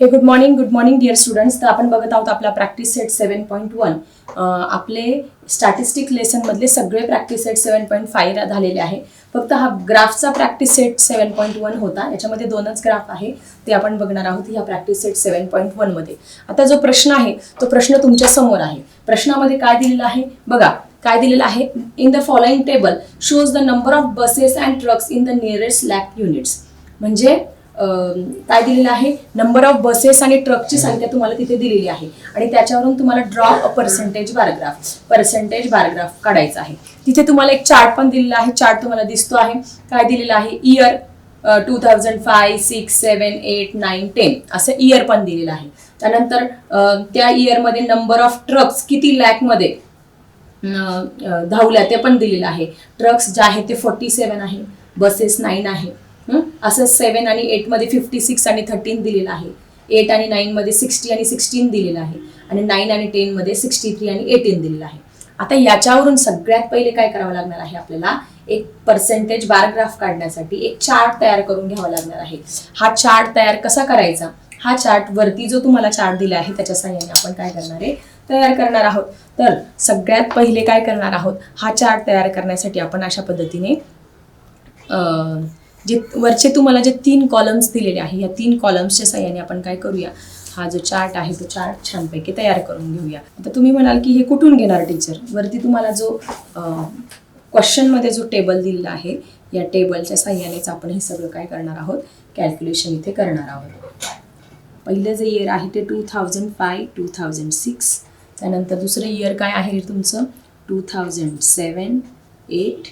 Hey good morning good morning dear students तर आपण बघत आहोत आपला practice set seven point one आपले स्टॅटिस्टिक लेसनमधले सगळे practice set seven point five झालेले आहे. फक्त हा ग्राफचा practice set seven point one होता. याच्यामध्ये दोनच ग्राफ आहे. ते आपण बघणार आहोत ह्या प्रॅक्टिस सेट सेवन पॉईंट वनमध्ये आता जो प्रश्न आहे तो प्रश्न तुमच्यासमोर आहे. प्रश्नामध्ये काय दिलेलं आहे? बघा काय दिलेलं आहे? In the following table shows the number of buses and trucks in the nearest lakh units म्हणजे काय दिलेलं आहे? नंबर ऑफ बसेस आणि ट्रकची संख्या तुम्हाला तिथे दिलेली आहे. आणि त्याच्यावरून तुम्हाला draw a percentage bar graph percentage bar graph काढायचा आहे. तिथे तुम्हाला एक चार्ट पण दिलेला आहे. चार्ट तुम्हाला दिसतो आहे. काय दिलेलं आहे? Year two thousand five six seven eight nine ten असं इयर पण दिलेलं आहे. त्यानंतर त्या इयरमध्ये नंबर ऑफ ट्रक्स किती लॅकमध्ये धावल्या ते पण दिलेलं आहे. ट्रक्स जे आहे ते फोर्टी सेवन आहे. बसेस नाईन आहे. असं सेवन आणि एटमध्ये फिफ्टी सिक्स आणि थर्टीन दिलेलं आहे. एट आणि नाईनमध्ये सिक्स्टी आणि सिक्स्टीन दिलेलं आहे. आणि नाईन आणि टेनमध्ये सिक्स्टी थ्री आणि एटीन दिलेलं आहे. आता याच्यावरून सगळ्यात पहिले काय करावं लागणार आहे आपल्याला? एक पर्सेंटेज बारग्राफ काढण्यासाठी एक चार्ट तयार करून घ्यावा लागणार आहे. हा चार्ट तयार कसा करायचा? हा चार्ट वरती जो तुम्हाला चार्ट दिला आहे त्याच्या सहाय्याने आपण काय करणार आहे? तयार करणार आहोत. तर सगळ्यात पहिले काय करणार आहोत? हा चार्ट तयार करण्यासाठी आपण अशा पद्धतीने जे वरचे तुम्हाला जे तीन कॉलम्स दिलेले आहे या तीन कॉलम्सच्या सहाय्याने आपण काय करूया? हा जो चार्ट आहे तो चार्ट छानपैकी तयार करून घेऊया. आता तुम्ही म्हणाल की हे कुठून घेणार टीचर वरती तुम्हाला जो क्वेश्चनमध्ये जो टेबल दिलेला आहे या टेबलच्या सहाय्यानेच आपण हे सगळं काय करणार आहोत? कॅल्क्युलेशन इथे करणार आहोत. पहिलं जे इयर आहे ते two thousand five two thousand six त्यानंतर दुसरं इयर काय आहे तुमचं? Two thousand seven eight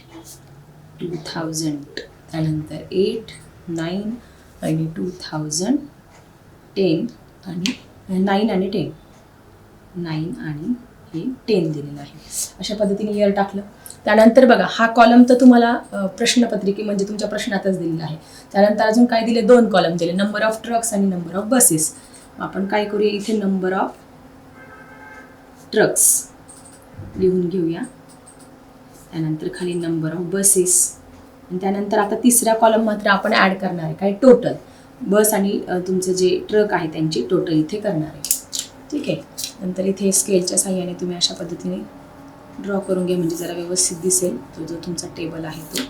two thousand त्यानंतर एट नाईन आणि टू थाउजंड टेन आणि नाईन आणि टेन नाईन आणि हे टेन दिलेलं आहे. अशा पद्धतीने इयर टाकलं. त्यानंतर बघा हा कॉलम तर तुम्हाला प्रश्नपत्रिके म्हणजे तुमच्या प्रश्नातच दिलेला आहे. त्यानंतर अजून काय दिले? दोन कॉलम दिले. नंबर ऑफ ट्रक्स आणि नंबर ऑफ बसेस आपण काय करूया? इथे नंबर ऑफ ट्रक्स लिहून घेऊया. त्यानंतर खाली नंबर ऑफ बसेस आणि त्यानंतर आता तिसरा कॉलम मात्र आपण ॲड करणार आहे. काय टोटल बस आणि तुमचं जे ट्रक आहे त्यांची टोटल इथे करणार आहे. ठीक आहे? नंतर इथे स्केलच्या साह्याने तुम्ही अशा पद्धतीने ड्रॉ करून घ्या. म्हणजे जरा व्यवस्थित दिसेल. तो जो तुमचा टेबल आहे तो.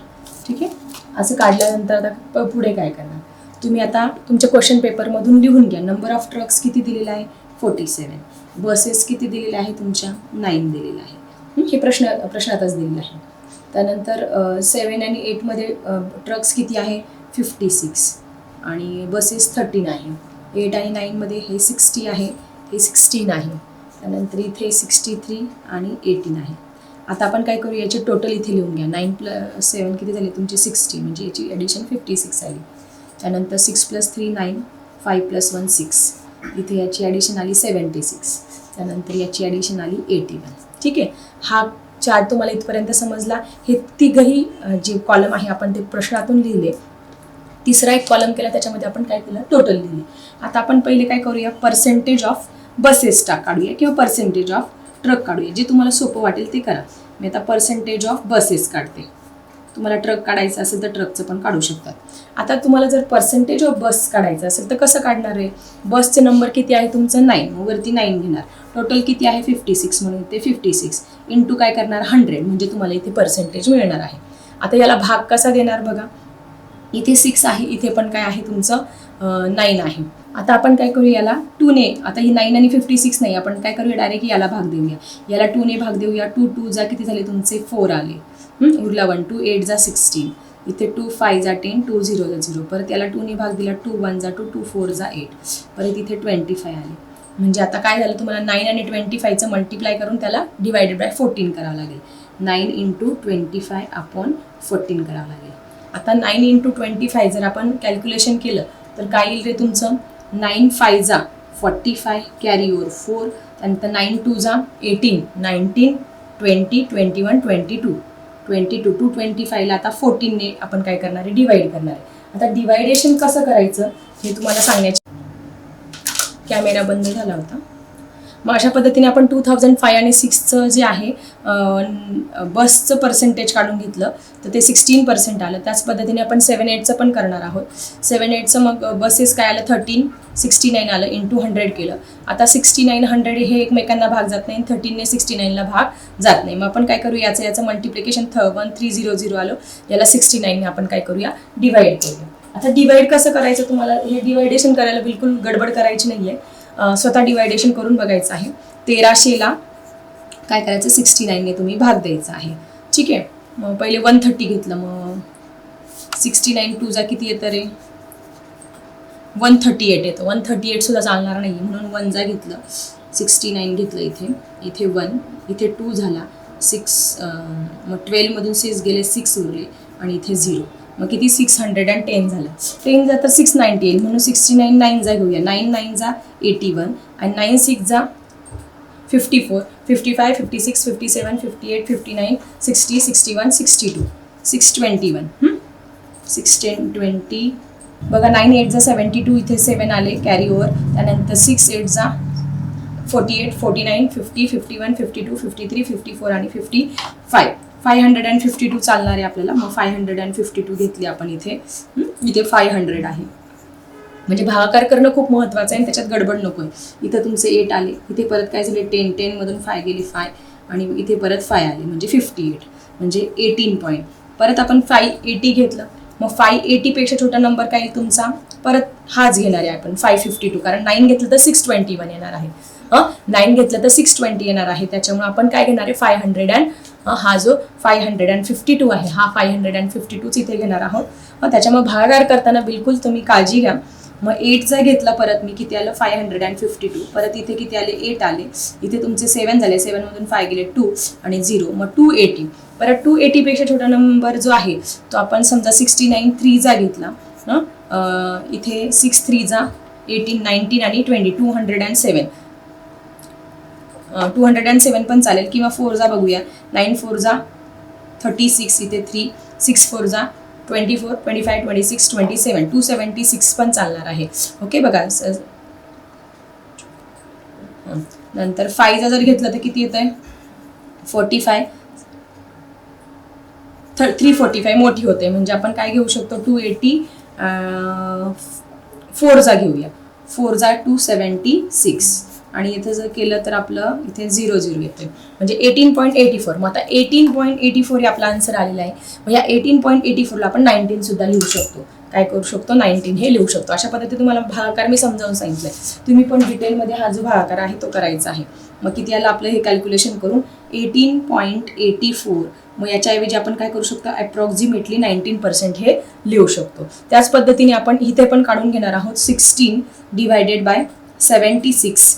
ठीक आहे? असं काढल्यानंतर आता प- पुढे काय करणार? तुम्ही आता तुमच्या क्वेश्चन पेपरमधून लिहून घ्या. नंबर ऑफ ट्रक्स किती दिलेला आहे? फोर्टी सेवन बसेस किती दिलेल्या आहे तुमच्या? नाईन दिलेलं आहे हे प्रश्न प्रश्नातच दिलेलं आहे. त्यानंतर सेवन आणि एटमध्ये ट्रक्स किती आहे? फिफ्टी सिक्स आणि बसेस थर्टीन आहे एट आणि नाईनमध्ये हे सिक्स्टी आहे हे सिक्स्टीन आहे त्यानंतर इथे सिक्स्टी थ्री आणि एटीन आहे आता आपण काय करू याचे टोटल इथे लिहून घ्या. नाईन प्लस सेवन किती झाले? तुमची सिक्स्टी म्हणजे याची ॲडिशन फिफ्टी सिक्स आली. त्यानंतर six plus three nine five plus one six इथे याची ॲडिशन आली सेवन्टी सिक्स त्यानंतर याची ॲडिशन आली एटी वन ठीक आहे? हा चार्ट तुम्हाला इथपर्यंत समजला. हे तिघही जे कॉलम आहे आपण ते प्रश्नातून लिहिले. तिसरा एक कॉलम केला त्याच्यामध्ये आपण काय केलं? टोटल लिहिले. आता आपण पहिले काय करूया? पर्सेंटेज ऑफ बसेस टाक काढूया किंवा पर्सेंटेज ऑफ ट्रक काढूया. जे तुम्हाला सोपं वाटेल ते करा. मी आता पर्सेंटेज ऑफ बसेस काढते. तुम्हाला ट्रक काढायचं असेल तर ट्रकचं पण काढू शकतात. आता तुम्हाला जर पर्सेंटेज ऑफ बस काढायचं असेल तर कसं काढणार आहे? बसचे नंबर किती आहे तुमचं? नाईन वरती नाईन घेणार. टोटल किती आहे? फिफ्टी सिक्स म्हणून ते फिफ्टी सिक्स इंटू काय करणार? हंड्रेड म्हणजे तुम्हाला इथे पर्सेंटेज मिळणार आहे. आता याला भाग कसा देणार बघा? इथे सिक्स आहे इथे पण काय आहे तुमचं? नाईन आहे. आता आपण काय करू याला? टूने आता ही नाईन आणि फिफ्टी सिक्स नाही आपण काय करूया? डायरेक्ट याला भाग देऊया. याला टूने भाग देऊया. टू टू जा किती झाले तुमचे? फोर आले. उरला वन टू एट जा सिक्स्टीन इथे टू फाय जा टेन टू झिरो जा झिरो परत याला टूने भाग दिला. टू वन जा टू टू फोर जा एट परत इथे ट्वेंटी फाय आले. म्हणजे आता काय झालं तुम्हाला नाईन आणि ट्वेंटी फायचं मल्टिप्लाय करून त्याला डिवायडेड बाय फोर्टीन करावं लागेल. Nine into twenty five upon fourteen करावं लागेल. आता नाईन इंटू ट्वेंटी फाय जर आपण कॅल्क्युलेशन केलं तर काय येईल रे तुमचं? नाईन फाय जा forty five carry over four त्यानंतर नाईन टू जा eighteen nineteen twenty twenty one twenty two twenty two two twenty फायला आता फोर्टीनने आपण काय करणार आहे? डिवाईड करणार आहे. आता डिवायडेशन कसं करायचं हे तुम्हाला सांगण्याची कॅमेरा बंद झाला होता. मग अशा पद्धतीने आपण टू थाउजंड फाय आणि सिक्सचं जे आहे बसचं पर्सेंटेज काढून घेतलं तर ते सिक्स्टीन पर्सेंट आलं. त्याच पद्धतीने आपण सेवन एटचं पण करणार आहोत. सेवन एटचं मग बसेस काय आलं? थर्टीन सिक्स्टी नाईन आलं. इंटू हंड्रेड केलं. आता सिक्स्टी नाईन हंड्रेड हे एकमेकांना भाग जात नाही. थर्टीनने सिक्स्टी नाईनला भाग जात नाही. मग आपण काय करू? याचं याचं मल्टिप्लिकेशन थ वन थ्री झिरो झिरो आलं. याला सिक्स्टी नाईनने आपण काय करूया? डिवाइड करूया. आता डिवाइड कसं करायचं तुम्हाला? हे डिवायडेशन करायला बिलकुल गडबड करायची नाही आहे स्वतः डिवायडेशन करून बघायचं आहे. तेराशेला काय करायचं? सिक्स्टी नाईनने तुम्ही भाग द्यायचा आहे. ठीक आहे? मग पहिले वन थर्टी घेतलं मग सिक्स्टी नाईन टूचा किती येतं रे? वन थर्टी एट येतं. वन थर्टी एटसुद्धा चालणार नाही म्हणून वन घेतलं. सिक्स्टी नाईन घेतलं इथे. इथे वन इथे टू झाला. सिक्स मग ट्वेल्वमधून सिक्स गेले सिक्स उरले. आणि इथे झिरो मग किती? सिक्स हंड्रेड अँड टेन झालं. टेन जा तर सिक्स नाईन्टी एट म्हणून सिक्स्टी नाईन नाईन जा घेऊया. नाईन नाईन जा एटी वन आणि नाईन सिक्स जा fifty four fifty five fifty six fifty seven fifty eight fifty nine sixty sixty one sixty two six twenty one six ten twenty बघा nine eight जा seventy two इथे seven आले carry over त्यानंतर six eight जा forty eight forty nine fifty fifty one fifty two fifty three fifty four आणि fifty five five hundred and fifty two चालणार आहे आपल्याला. मग five hundred and fifty two घेतली आपण इथे. इथे फाय हंड्रेड आहे. म्हणजे भागाकार करणं खूप महत्त्वाचं आहे आणि त्याच्यात गडबड नको आहे इथं तुमचे एट आले. इथे परत काय झाले? टेन टेनमधून फाय गेली फाय आणि इथे परत फाय आले. म्हणजे फिफ्टी एट म्हणजे एटीन पॉईंट परत आपण फाय एटी घेतलं. मग फाय एटीपेक्षा छोटा नंबर काय येईल तुमचा? परत हाच घेणार आहे आपण फाय फिफ्टी टू कारण नाईन घेतलं तर सिक्स ट्वेंटी वन येणार आहे. नाईन घेतलं तर सिक्स ट्वेंटी येणार आहे. त्याच्यामुळे आपण काय घेणार आहे? फाय हंड्रेड अँड हा जो five hundred and fifty two आहे हा फाय हंड्रेड अँड फिफ्टी टूच इथे घेणार आहोत. मग त्याच्यामुळे भागाकार करताना बिलकुल तुम्ही काळजी घ्या. मग एट जर घेतला परत मी किती आलं? Five hundred and fifty two परत इथे किती आले? एट आले. इथे तुमचे सेवन झाले. सेवनमधून फाय गेले टू आणि झिरो मग टू एटी परत टू एटीपेक्षा छोटा नंबर जो आहे तो आपण समजा सिक्स्टी नाईन थ्रीचा घेतला. हं? इथे सिक्स थ्रीचा एटीन नाईन्टीन आणि twenty two hundred and seven two hundred and seven पण चालेल. किंवा फोर जा बघूया. नाईन फोर जा थर्टी सिक्स इथे थ्री सिक्स फोर जा twenty four twenty five twenty six twenty seven two seventy six पण चालणार आहे. ओके बघा नंतर फायचा जर घेतलं तर किती येतं आहे forty five three forty five मोठी होते. म्हणजे आपण काय घेऊ शकतो? टू एटी फोरचा घेऊया. फोरचा टू सेवन्टी सिक्स आणि इथे जर केलं तर आपलं इथे झिरो झिरो येते म्हणजे एटीन पॉईंट एटी फोर मग आता एटीन पॉईंट एटी फोर हे आपला आन्सर आलेला आहे. मग या एटीन पॉईंट एटी फोरला आपण नाईन्टीन सुद्धा लिहू शकतो. काय करू शकतो? नाईन्टीन हे लिहू शकतो. अशा पद्धतीने तुम्हाला भागाकार मी समजावून सांगितलंय. तुम्ही पण डिटेलमध्ये हा जो भागाकार आहे तो करायचा आहे. मग किती याला आपलं हे कॅल्क्युलेशन करून? एटीन पॉईंट एटी फोर मग याच्याऐवजी आपण काय करू शकतो? अप्रॉक्झिमेटली नाईन्टीन पर्सेंट हे लिहू शकतो. त्याच पद्धतीने आपण इथे पण काढून घेणार आहोत sixteen divided by seventy six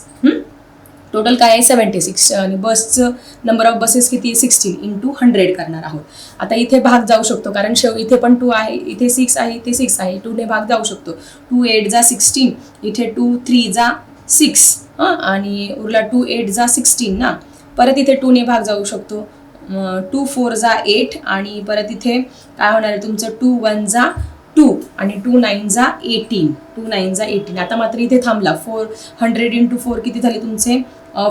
total काय आहे? सेवन्टी सिक्स आणि बसचं नंबर ऑफ बसेस किती? आहे सिक्स्टीन इंटू हंड्रेड करणार आहोत. आता इथे भाग जाऊ शकतो कारण शेव इथे पण टू आहे इथे सिक्स आहे इथे सिक्स आहे. टूने भाग जाऊ शकतो. टू एट जा सिक्स्टीन इथे टू थ्री जा सिक्स हां? आणि उरला टू एट जा सिक्स्टीन ना. परत इथे टूने भाग जाऊ शकतो. टू फोर जा एट आणि परत इथे काय होणार आहे? तुमचं टू वन जा टू आणि टू नाईन जा एटीन टू नाईन जा एटीन. आता मात्र इथे थांबला. फोर हंड्रेड इंटू फोर किती झाले तुमचे?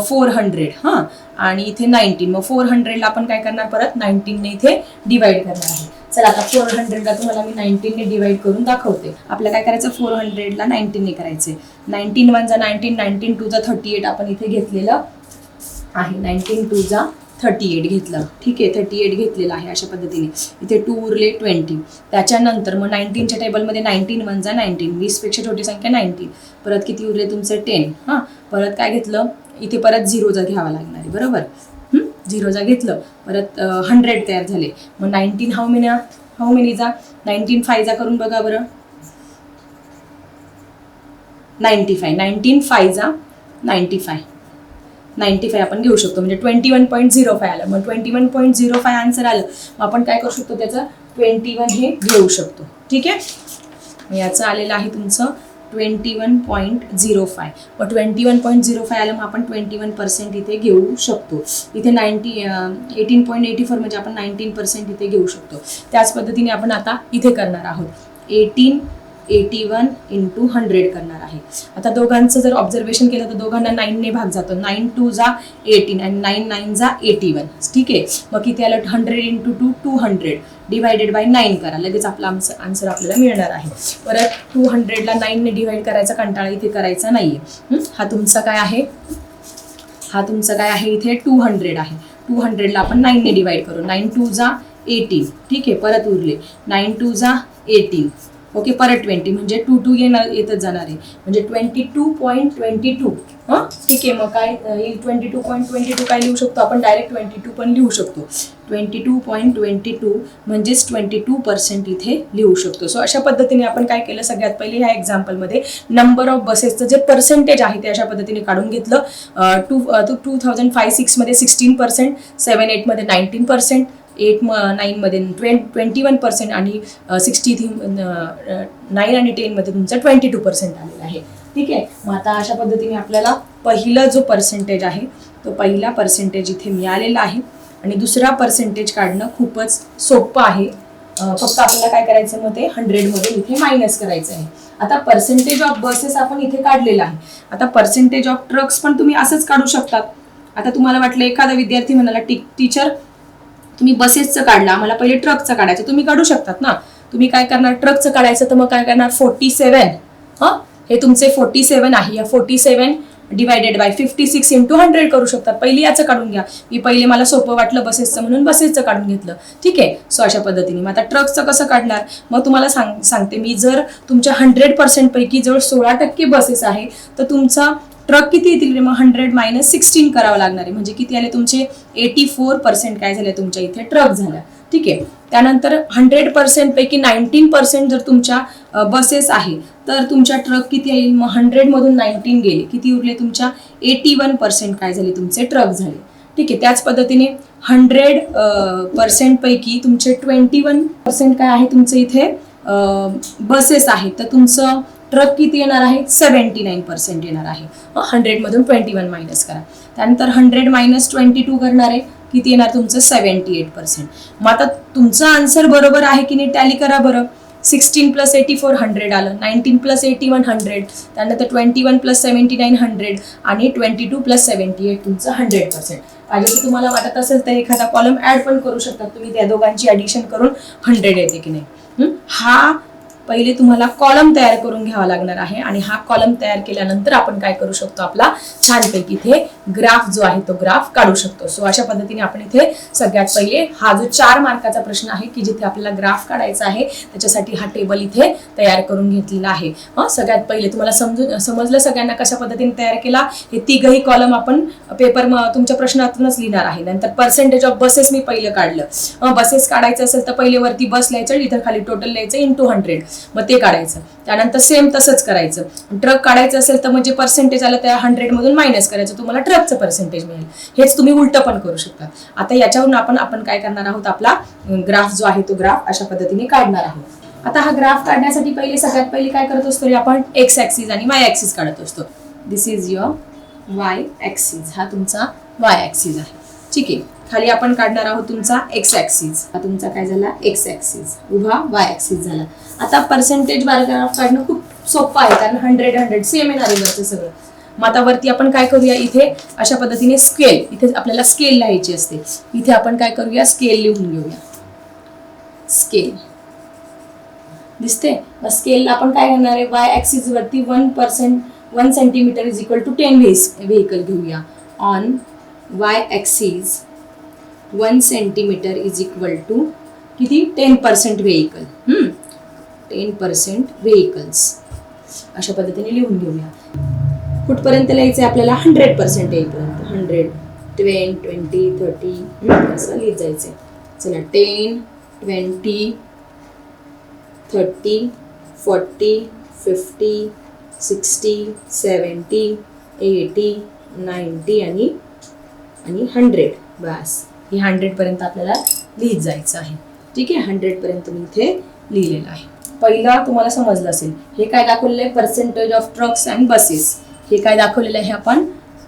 फोर हंड्रेड हां. आणि इथे नाईन्टीन. मग फोर हंड्रेडला आपण काय करणार परत? नाईन्टीनने इथे डिवाइड करणार आहे. चला आता फोर हंड्रेडला तुम्हाला मी नाईन्टीनने डिवाइड करून दाखवते. आपल्याला काय करायचं? फोर हंड्रेडला नाईन्टीनने करायचे. नाईन्टीन वन जा नाईन्टीन नाईन्टीन टू जा थर्टी एट आपण इथे घेतलेलं आहे. नाईन्टीन टू जा थर्टी एट घेतलं. ठीक आहे थर्टी एट घेतलेलं आहे अशा पद्धतीने. इथे टू उरले ट्वेंटी त्याच्यानंतर मग नाईन्टीनच्या टेबलमध्ये नाईन्टीन वन जा नाईन्टीन वीसपेक्षा छोटी संख्या नाईन्टीन परत किती उरले तुमचं टेन हां? परत काय घेतलं? इथे परत झिरोचा घ्यावा लागणार आहे बरोबर? झिरोचा घेतलं. परत हंड्रेड तयार झाले. मग नाईन्टीन हाऊ मेनी हाऊ मेनीचा नाईन्टीन फायचा करून बघा बरं. नाईन्टी फाय नाईन्टीन फायजा नाईन्टी फाय नाईन्टी फाय आपण घेऊ शकतो. म्हणजे twenty one point zero five आलं. मग twenty one point zero five answer आलं. मग आपण काय करू शकतो त्याचं? ट्वेंटी वन हे घेऊ शकतो. ठीक आहे? याचं आलेलं आहे तुमचं twenty one point zero five मग twenty one point zero five आलं मग आपण ट्वेंटी वन पर्सेंट इथे घेऊ शकतो. इथे ninety eighteen point eighty four म्हणजे आपण नाईन्टीन पर्सेंट इथे घेऊ शकतो. त्याच पद्धतीने आपण आता इथे करणार आहोत. Eighteen eighty one into hundred करणार आहे. आता दोघांचं जर ऑब्झर्वेशन केलं तर दोघांना नाईनने भाग जातो. नाईन टू जा एटीन आणि नाईन नाईन जा एटी वन ठीक आहे? मग किती आलं? Hundred into two two hundred divided by nine करा. लगेच आपला आन्सर आन्सर आपल्याला मिळणार आहे. परत टू हंड्रेडला नाईनने डिवाईड करायचा कंटाळा इथे करायचा नाही आहे हा तुमचा काय आहे? हा तुमचा काय आहे? इथे टू हंड्रेड आहे. टू हंड्रेडला आपण नाईनने डिवाईड करू. नाईन टू जा एटीन ठीक आहे? परत उरले. नाईन टू जा एटीन ओके परत ट्वेंटी म्हणजे टू टू येणार येतच जाणार. आहे म्हणजे twenty two point twenty two हां? ठीक आहे मग काय येईल twenty two point twenty two काय लिहू शकतो? आपण डायरेक्ट ट्वेंटी टू पण लिहू शकतो. Twenty two point twenty two म्हणजेच ट्वेंटी टू पर्सेंट इथे लिहू शकतो. सो अशा पद्धतीने आपण काय केलं? सगळ्यात पहिले ह्या एक्झाम्पलमध्ये नंबर ऑफ बसेसचं जे पर्सेंटेज आहे ते अशा पद्धतीने काढून घेतलं. टू टू थाउजंड फाय सिक्समध्ये सिक्स्टीन पर्सेंट सेवन एटमध्ये नाईन्टीन पर्सेंट एट म नाईनमध्ये ट्वें ट्वेंटी वन पर्सेंट आणि सिक्स्टी थ्री नाईन आणि टेनमध्ये तुमचं ट्वेंटी टू पर्सेंट आलेलं आहे. ठीक आहे? मग आता अशा पद्धतीने आपल्याला पहिला जो पर्सेंटेज आहे तो पहिला पर्सेंटेज इथे मिळालेला आहे. आणि दुसरा पर्सेंटेज काढणं खूपच सोपं आहे. फक्त आपल्याला काय करायचं मग ते हंड्रेडमध्ये इथे मायनस करायचं आहे आता पर्सेंटेज ऑफ बसेस आपण इथे काढलेला आहे. आता पर्सेंटेज ऑफ ट्रक्स पण तुम्ही असंच काढू शकतात. आता तुम्हाला वाटलं एखादा विद्यार्थी म्हणाला टी टीचर तुम्ही बसेसचं काढला आम्हाला पहिले ट्रकचं काढायचं. तुम्ही काढू शकतात ना? तुम्ही काय करणार? ट्रकचं काढायचं तर मग काय करणार? फोर्टी सेवन हां? हे तुमचे फोर्टी सेवन आहे. या forty seven divided by fifty six into hundred करू शकतात. पहिली याचं काढून घ्या. मी पहिले मला सोपं वाटलं बसेसचं म्हणून बसेसचं काढून घेतलं. ठीक आहे? सो अशा पद्धतीने. मग आता ट्रकचं कसं काढणार? मग तुम्हाला सांग सांगते मी. जर तुमच्या हंड्रेड पर्सेंटपैकी जवळ सोळा टक्के बसेस आहे तर तुमचा ट्रक किती येतील रे? मग हंड्रेड मायनस सिक्स्टीन करावं लागणार आहे. म्हणजे किती आले तुमचे? एटी फोर पर्सेंट काय झाले तुमच्या इथे? ट्रक झाल्या ठीक आहे? त्यानंतर हंड्रेड पर्सेंटपैकी नाईन्टीन पर्सेंट जर तुमच्या बसेस आहे तर तुमच्या ट्रक किती येईल? मग हंड्रेडमधून नाईन्टीन गेले. किती उरले तुमच्या? एटी वन पर्सेंट काय झाले? तुमचे ट्रक झाले. ठीक आहे? त्याच पद्धतीने हंड्रेड पर्सेंटपैकी तुमचे ट्वेंटी वन पर्सेंट काय आहे? तुमचं इथे बसेस आहेत तर तुमचं ट्रक किती येणार आहे? सेवन्टी नाईन पर्सेंट येणार आहे. हंड्रेडमधून ट्वेंटी वन मायनस करा. त्यानंतर हंड्रेड मायनस ट्वेंटी टू करणार आहे. किती येणार तुमचं? Seventy eight percent. मग आता तुमचं आन्सर बरोबर आहे की नाही टॅली करा बरं. Sixteen plus eighty four hundred आलं. Nineteen plus eighty one hundred. त्यानंतर twenty one plus seventy nine hundred आणि twenty two plus seventy eight तुमचं हंड्रेड पर्सेंट. पाहिजे की तुम्हाला वाटत असेल तर एखादा कॉलम ॲड पण करू शकता. तुम्ही त्या दोघांची ॲडिशन करून हंड्रेड येते की नाही? हा पहिले तुम्हाला कॉलम तयार करून घ्यावा लागणार आहे आणि हा कॉलम तयार केल्यानंतर आपण काय करू शकतो? आपला छानपैकी इथे ग्राफ जो आहे तो ग्राफ काढू शकतो. सो अशा पद्धतीने आपण इथे सगळ्यात पहिले हा जो चार मार्काचा प्रश्न आहे की जिथे आपल्याला ग्राफ काढायचा आहे त्याच्यासाठी हा टेबल इथे तयार करून घेतलेला आहे. सगळ्यात पहिले तुम्हाला समजून समजलं सगळ्यांना कशा पद्धतीने तयार केला? हे तिघही कॉलम आपण पेपर तुमच्या प्रश्नातूनच लिहिणार आहे. नंतर पर्सेंटेज ऑफ बसेस मी पहिलं काढलं. बसेस काढायचं असेल तर पहिले वरती बस लिहायचं इथं खाली टोटल लिहायचं इन टू हंड्रेड मग ते काढायचं. त्यानंतर सेम तसंच करायचं. ट्रक काढायचं असेल तर म्हणजे पर्सेंटेज आलं त्या हंड्रेड मधून मायनस करायचं. तुम्हाला ट्रकचं पर्सेंटेज मिळेल. हेच तुम्ही उलटं पण करू शकता. आता याच्यावरून आपण आपण काय करणार आहोत? आपला ग्राफ जो आहे तो ग्राफ अशा पद्धतीने काढणार आहोत. आता हा ग्राफ काढण्यासाठी पहिले सगळ्यात पहिले काय करत असतो आपण? एक्स ऍक्सिस आणि वाय ऍक्सिस काढत असतो. This is your Y axis हा तुमचा वाय ऍक्सिस आहे. ठीक आहे. खाली आपण काढणार आहोत तुमचा एक्स ऍक्सिस हा तुमचा काय झाला? एक्स ऍक्सिस उभा वाय ऍक्सिस झाला. आता पर्सेंटेज बारग्राफ काढणं खूप सोपं आहे कारण हंड्रेड हंड्रेड सेम येणार आहे वरचं सगळं. मग आता वरती आपण काय करूया इथे? अशा पद्धतीने स्केल इथे आपल्याला स्केल लिहायची असते. इथे आपण काय करूया? स्केल लिहून घेऊया. स्केल दिसते मग स्केलला आपण काय करणार आहे? वाय ऍक्सिस वरती one percent one centimetre is equal to ten व्हेस vehicle घेऊया. On Y axis one centimetre is equal to किती? Ten percent vehicle ten percent vehicles अशा पद्धतीने लिहून घेऊया. कुठपर्यंत लिहायचं आहे आपल्याला? हंड्रेड पर्सेंट येईपर्यंत. हंड्रेड ट्वेन ट्वेंटी थर्टी असं लिहित जायचं आहे चला ten twenty thirty forty fifty sixty seventy eighty ninety आणि आणि हंड्रेड बस. हे हंड्रेडपर्यंत आपल्याला लिहित जायचं आहे. ठीक आहे? हंड्रेडपर्यंत मी इथे लिहिलेलं आहे. पहिला तुम्हाला समजलं असेल. हे काय दाखवलेलं आहे? Percentage of trucks and buses हे काय दाखवलेलं आहे आपण?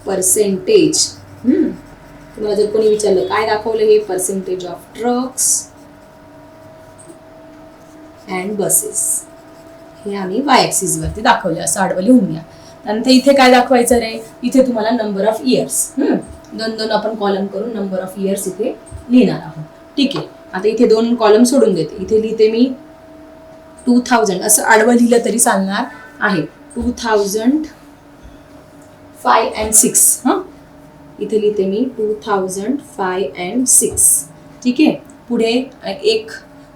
पर्सेंटेज तुम्हाला जर कोणी विचारलं काय दाखवलं हे? Percentage of trucks and buses हे आम्ही वाय वरती दाखवले असं आडवं लिहून घ्या. त्यानंतर इथे काय दाखवायचं रे? इथे तुम्हाला नंबर ऑफ इयर्स दोन दोन आपण कॉलम करून नंबर ऑफ इयर्स इथे लिहिणार आहोत. ठीक आहे. आता इथे दोन कॉलम सोडून देते. इथे लिहिते मी टू थाउजंड असं आडवं लिहिलं तरी चालणार आहे. Two thousand five and six हां? इथे लिहिते मी two thousand five and six ठीक आहे? पुढे एक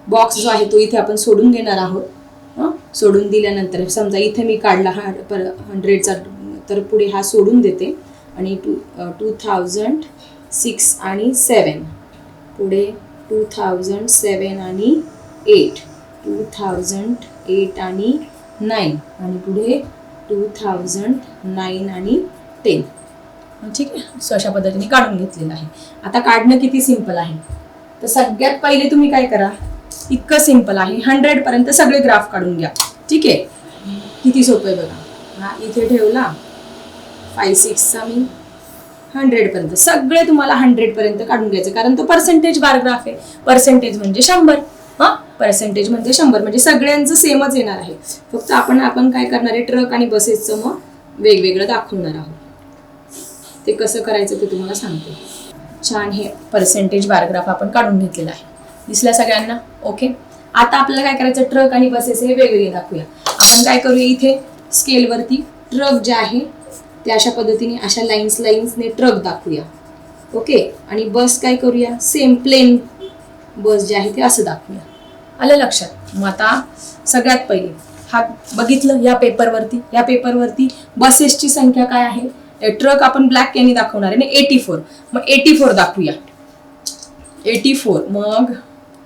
बॉक्स जो आहे तो इथे आपण सोडून घेणार आहोत. हां? सोडून दिल्यानंतर समजा इथे मी काढला हा पर हंड्रेडचा तर पुढे हा सोडून देते. आणि टू टू थाउजंड सिक्स आणि सेवन पुढे टू थाउजंड सेवन आणि एट टू थाउजंड एट आणि नाईन आणि पुढे टू थाउजंड नाईन आणि टेन ठीक आहे. सो अशा पद्धतीने काढून घेतलेलं आहे. आता काढणं किती सिंपल आहे? तर सगळ्यात पहिले तुम्ही काय करा? इतकं सिंपल आहे. हंड्रेड पर्यंत सगळे ग्राफ काढून घ्या. ठीक आहे? किती सोपं आहे बघा. हा इथे ठेवला. फाय सिक्सचा मी हंड्रेडपर्यंत सगळे तुम्हाला हंड्रेडपर्यंत काढून घ्यायचे. कारण तो पर्सेंटेज बार ग्राफ आहे. पर्सेंटेज म्हणजे शंभर. हां? पर्सेंटेज म्हणजे शंभर. म्हणजे सगळ्यांचं सेमच येणार आहे. फक्त आपण आपण काय करणार आहे ट्रक आणि बसेसचं मग वेगवेगळं दाखवणार आहोत. ते कसं करायचं ते तुम्हाला सांगते. छान हे पर्सेंटेज बारग्राफ आपण काढून घेतलेला आहे. दिसल्या सगळ्यांना? ओके आता आपल्याला काय करायचं? ट्रक आणि बसेस हे वेगवेगळे दाखवूया. आपण काय करूया इथे? स्केलवरती ट्रक जे आहे ते अशा पद्धतीने अशा लाईन्स लाईन्सने ट्रक दाखवूया. ओके आणि बस काय करूया? सेम प्लेन बस जे आहे ते असं दाखवूया. आलं लक्षात. मग आता सगळ्यात पहिले हा बघितलं या पेपरवरती या पेपरवरती बसेसची संख्या काय आहे? ट्रक आपण ब्लॅक यांनी दाखवणार आहे ना एटी फोर. मग एटी फोर दाखवूया. एटी फोर मग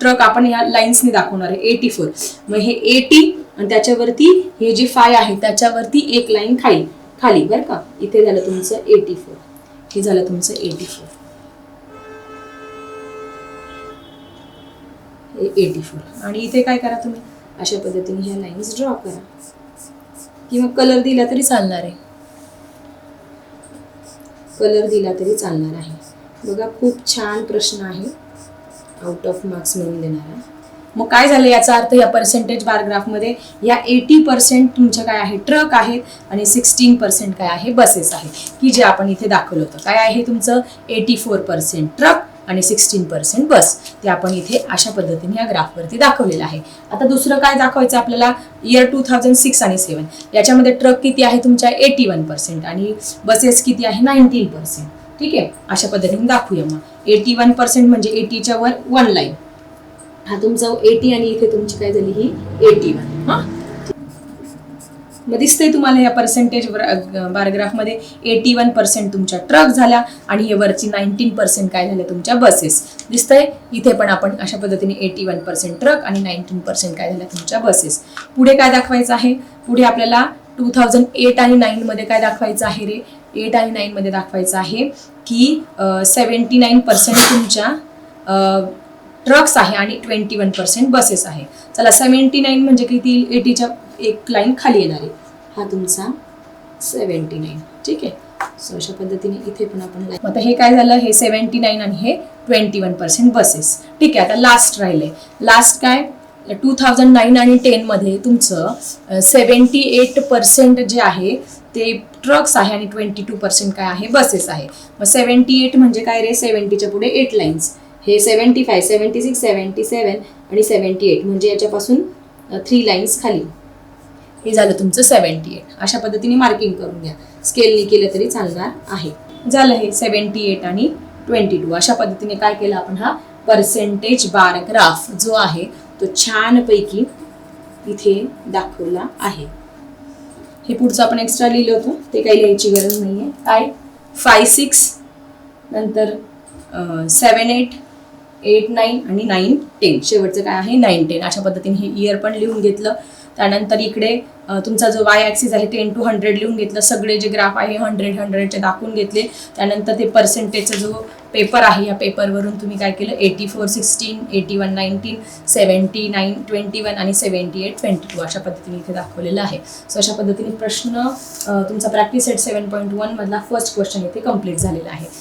ट्रक आपण या लाईन्सनी दाखवणार आहे एटी फोर. मग हे एटी आणि त्याच्यावरती हे जे फाय आहे त्याच्यावरती एक लाईन खाली खाली बरं का? इथे झालं तुमचं एटी फोर. हे झालं तुमचं एटी फोर. एटी फोर आणि इथे काय करा तुम्ही? अशा पद्धतीने ह्या लाईन्स ड्रॉ करा. किंवा कलर दिला तरी चालणार आहे. कलर दिला तरी चालणार आहे. बघा खूप छान प्रश्न आहे. आउट ऑफ मार्क्स मिळून देणारा. मग काय झालं याचा अर्थ या पर्सेंटेज बारग्राफमध्ये या एटी पर्सेंट तुमच्या काय आहे? ट्रक आहेत आणि सिक्स्टीन पर्सेंट काय आहे? बसेस आहेत. की जे आपण इथे दाखवलं होतं. काय आहे तुमचं? एटी फोर पर्सेंट ट्रक आणि सिक्स्टीन पर्सेंट बस. ते आपण इथे अशा पद्धतीने या ग्राफवरती दाखवलेलं आहे. आता दुसरं काय दाखवायचं आपल्याला? इयर टू थाउजंड सिक्स आणि सेवन याच्यामध्ये ट्रक किती आहे तुमच्या? एटी वन पर्सेंट आणि बसेस किती आहे? नाईन्टीन पर्सेंट ठीक आहे? अशा पद्धतीने दाखवूया मग. एटी वन पर्सेंट म्हणजे एटीच्या वर वन लाईन हा तुमचा एटी आणि इथे तुमची काय झाली ही? एटी वन हा? मग दिसतंय तुम्हाला या पर्सेंटेज बारग्राफमध्ये एटी वन पर्सेंट तुमच्या ट्रक झाल्या आणि हे वरची नाईन्टीन पर्सेंट काय झाल्या तुमच्या बसेस दिसतंय? इथे पण आपण अशा पद्धतीने एटी वन पर्सेंट ट्रक आणि नाईन्टीन पर्सेंट काय झाल्या तुमच्या बसेस पुढे काय दाखवायचं आहे? पुढे आपल्याला टू थाउजंड एट आणि नाईनमध्ये काय दाखवायचं आहे रे? एट आणि नाईनमध्ये दाखवायचं आहे की सेवन्टी नाईन पर्सेंट तुमच्या ट्रक्स आहे आणि ट्वेंटी वन पर्सेंट बसेस आहे. चला सेवन्टी नाईन म्हणजे किती? एटीच्या एक लाईन खाली येणार आहे. हा तुमचा सेवन्टी नाईन ठीक आहे? सो अशा पद्धतीने इथे पण आपण मग आता हे काय झालं? हे सेवन्टी नाईन आणि हे ट्वेंटी वन पर्सेंट बसेस. ठीक आहे आता लास्ट राहिले. लास्ट काय? टू थाउजंड नाईन आणि टेनमध्ये तुमचं सेवन्टी एट पर्सेंट जे आहे ते ट्रक्स आहे आणि ट्वेंटी टू पर्सेंट काय आहे? बसेस आहे. मग सेवन्टी एट म्हणजे काय रे? सेवन्टीच्या पुढे एट लाईन्स हे seventy five seventy six seventy seven आणि सेवन्टी एट म्हणजे याच्यापासून थ्री लाईन्स खाली. हे झालं तुमचं सेवन्टी एट अशा पद्धतीने मार्किंग करून घ्या. स्केलनी केलं तरी चालणार आहे. झालं हे सेवन्टी एट आणि ट्वेंटी टू अशा पद्धतीने काय केलं आपण हा पर्सेंटेज बार ग्राफ जो आहे तो छानपैकी इथे दाखवला आहे. हे पुढचं आपण एक्स्ट्रा लिहिलं होतं. ते काही लिहायची गरज नाही आहे काय? फाय सिक्स नंतर सेवन एट एट नाईन आणि नाईन टेन शेवटचं काय आहे? नाईन टेन अशा पद्धतीने हे इयर पण लिहून घेतलं. त्यानंतर इकडे तुमचा जो वाय ॲक्सिस आहे टेन टू हंड्रेड लिहून घेतलं. सगळे जे ग्राफ आहे हंड्रेड हंड्रेडचे दाखवून घेतले. त्यानंतर ते पर्सेंटेजचा जो पेपर आहे या पेपरवरून तुम्ही काय केलं? Eighty four sixteen eighty one nineteen seventy nine twenty one आणि सेवन्टी एट ट्वेंटी टू अशा पद्धतीने इथे दाखवलेलं आहे. सो अशा पद्धतीने प्रश्न तुमचा प्रॅक्टिस सेट सेवन पॉईंट वनमधला फर्स्ट क्वेश्चन इथे कंप्लीट झालेला आहे.